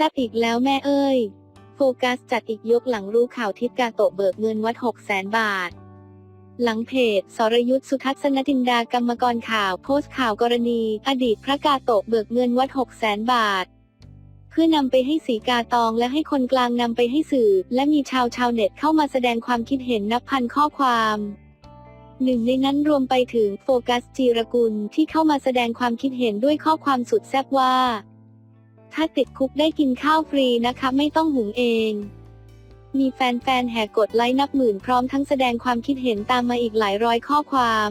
แซบอีกแล้วแม่เอ้ย โฟกัสจัดอีกยกหลังรู้ข่าวทิศกาโตะเบิกเงินวัด6แสนบาท หลังเพจ สรยุทธสุทัศนจินดากรรมกรข่าวโพสต์ข่าวกรณี อดีตพระกาโตะเบิกเงินวัด6แสนบาท เพื่อนำไปให้สีกาตองและให้คนกลางนำไปให้สื่อ และมีชาวชาวเน็ตเข้ามาแสดงความคิดเห็นนับพันข้อความหนึ่งในนั้นรวมไปถึงโฟกัสจีรกุลที่เข้ามาแสดงความคิดเห็นด้วยข้อความสุดแซ่บว่า ถ้าติดคุกได้กินข้าวฟรีนะคะ ไม่ต้องหุงเอง มีแฟนๆแห่กดไลค์นับหมื่นพร้อมทั้งแสดงความคิดเห็นตามมาอีกหลายร้อยข้อความ